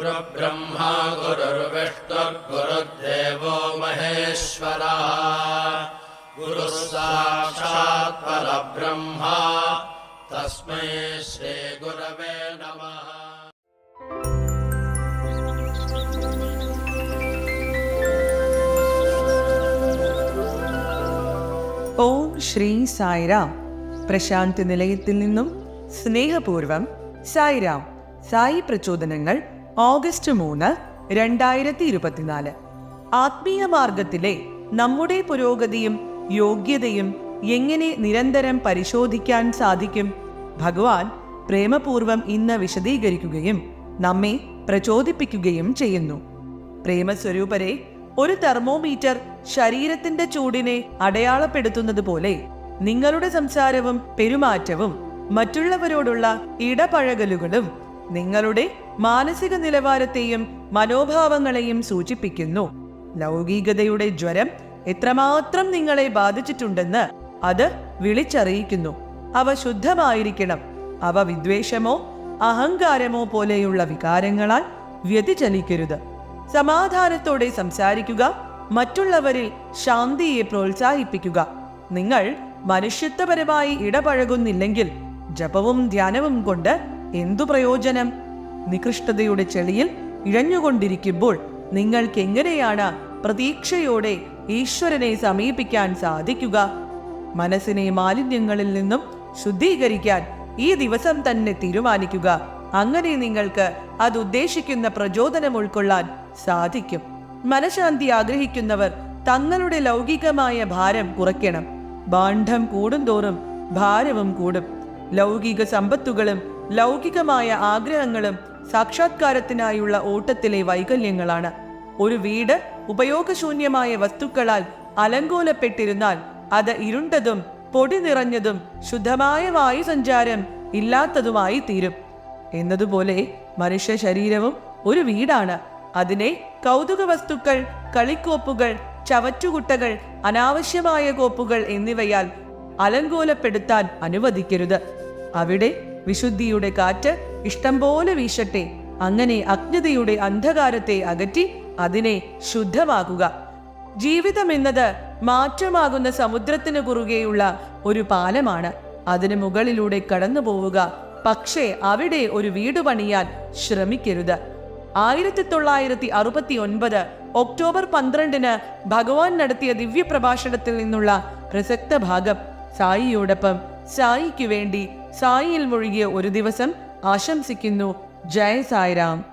गुरुर्ब्रह्मा गुरुर्विष्णुर्गुरुर्देवो महेश्वरः गुरुः साक्षात् परब्रह्मा तस्मै श्रीगुरवे नमः ഓം ശ്രീ സായിരാം പ്രശാന്തി നിലയത്തിൽ നിന്നും സ്നേഹപൂർവം സായിരാം സായി പ്രചോദനങ്ങൾ ഓഗസ്റ്റ് മൂന്ന് രണ്ടായിരത്തി ഇരുപത്തിനാല് ആത്മീയ മാർഗത്തിലെ നമ്മുടെ പുരോഗതിയും യോഗ്യതയും എങ്ങനെ നിരന്തരം പരിശോധിക്കാൻ സാധിക്കും? ഭഗവാൻ പ്രേമപൂർവം ഇന്ന് വിശദീകരിക്കുകയും നമ്മെ പ്രചോദിപ്പിക്കുകയും ചെയ്യുന്നു. പ്രേമസ്വരൂപരെ ഒരു തെർമോമീറ്റർ ശരീരത്തിന്റെ ചൂടിനെ അടയാളപ്പെടുത്തുന്നത് പോലെ നിങ്ങളുടെ സംസാരവും പെരുമാറ്റവും മറ്റുള്ളവരോടുള്ള ഇടപഴകലുകളും നിങ്ങളുടെ മാനസിക നിലവാരത്തെയും മനോഭാവങ്ങളെയും സൂചിപ്പിക്കുന്നു. ലൗകികതയുടെ ജ്വരം എത്രമാത്രം നിങ്ങളെ ബാധിച്ചിട്ടുണ്ടെന്ന് അത് വിളിച്ചറിയിക്കുന്നു. അവ ശുദ്ധമായിരിക്കണം. അവ വിദ്വേഷമോ അഹങ്കാരമോ പോലെയുള്ള വികാരങ്ങളാൽ വ്യതിചലിക്കരുത്. സമാധാനത്തോടെ സംസാരിക്കുക മറ്റുള്ളവരിൽ ശാന്തിയെ പ്രോത്സാഹിപ്പിക്കുക. നിങ്ങൾ മനുഷ്യത്വപരമായി ഇടപഴകുന്നില്ലെങ്കിൽ ജപവും ധ്യാനവും കൊണ്ട് എന്തു പ്രയോജനം? നികൃഷ്ടതയുടെ ചെളിയിൽ ഇഴഞ്ഞുകൊണ്ടിരിക്കുമ്പോൾ നിങ്ങൾക്ക് എങ്ങനെയാണ് പ്രതീക്ഷയോടെ ഈശ്വരനെ സമീപിക്കാൻ സാധിക്കുക? മനസ്സിനെ മാലിന്യങ്ങളിൽ നിന്നും ശുദ്ധീകരിക്കാൻ ഈ ദിവസം തന്നെ തീരുമാനിക്കുക. അങ്ങനെ നിങ്ങൾക്ക് അത് ഉദ്ദേശിക്കുന്ന പ്രചോദനം ഉൾക്കൊള്ളാൻ സാധിക്കും. മനഃശാന്തി ആഗ്രഹിക്കുന്നവർ തങ്ങളുടെ ലൗകികമായ ഭാരം കുറയ്ക്കണം. ബാണ്ഡം കൂടുന്തോറും ഭാരവും കൂടും. ലൗകിക സമ്പത്തുകളും ലൗകികമായ ആഗ്രഹങ്ങളും സാക്ഷാത്കാരത്തിനായുള്ള ഓട്ടത്തിലെ വൈകല്യങ്ങളാണ്. ഒരു വീട് ഉപയോഗശൂന്യമായ വസ്തുക്കളാൽ അലങ്കോലപ്പെട്ടിരുന്നാൽ അത് ഇരുണ്ടതും പൊടി നിറഞ്ഞതും ശുദ്ധമായ വായു സഞ്ചാരം ഇല്ലാത്തതുമായി തീരും. എന്നതുപോലെ മനുഷ്യ ശരീരവും ഒരു വീടാണ്. അതിനെ കൗതുക വസ്തുക്കൾ കളിക്കോപ്പുകൾ ചവറ്റുകുട്ടകൾ അനാവശ്യമായ കോപ്പുകൾ എന്നിവയാൽ അലങ്കോലപ്പെടുത്താൻ അനുവദിക്കരുത്. അവിടെ വിശുദ്ധിയുടെ കാറ്റ് ഇഷ്ടം പോലെ വീശട്ടെ. അങ്ങനെ അജ്ഞതയുടെ അന്ധകാരത്തെ അകറ്റി അതിനെ ശുദ്ധമാക്കുക. ജീവിതം എന്നത് മാറ്റമാകുന്ന സമുദ്രത്തിന് കുറുകെയുള്ള ഒരു പാലമാണ്. അതിന് മുകളിലൂടെ കടന്നു പോവുക പക്ഷേ അവിടെ ഒരു വീട് പണിയാൻ ശ്രമിക്കരുത്. ആയിരത്തി തൊള്ളായിരത്തി അറുപത്തി ഒൻപത് ഒക്ടോബർ പന്ത്രണ്ടിന് ഭഗവാൻ നടത്തിയ ദിവ്യപ്രഭാഷണത്തിൽ നിന്നുള്ള പ്രസക്ത ഭാഗം സായിയോടൊപ്പം സായിക്ക് വേണ്ടി സായിയിൽ മുഴുകിയ ഒരു ദിവസം ആശംസിക്കുന്നു. ജയ സായിരാം.